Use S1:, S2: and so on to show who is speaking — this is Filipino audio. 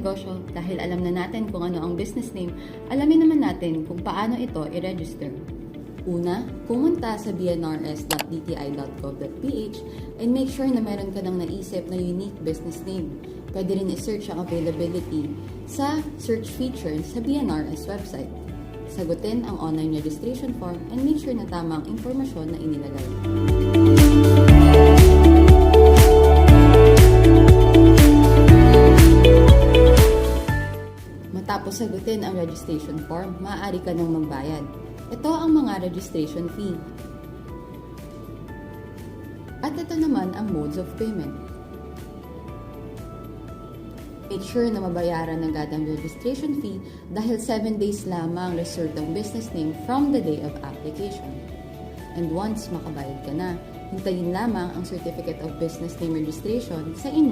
S1: negosyo dahil alam na natin kung ano ang business name, alamin naman natin kung paano ito i-register. Una, pumunta sa bnrs.dti.gov.ph and make sure na meron ka nang naisip na unique business name. Pwede rin i-search ang availability sa search features sa BNRS website. Sagutin ang online registration form and make sure na tama ang impormasyon na inilagay. Matapos sagutin ang registration form, maaari ka nang magbayad. Ito ang mga registration fee. At ito naman ang modes of payment. Make sure na mabayaran agad ang registration fee dahil 7 days lamang reserved ang business name from the day of application. And once makabayad ka na, hintayin lamang ang Certificate of Business Name Registration sa inyo.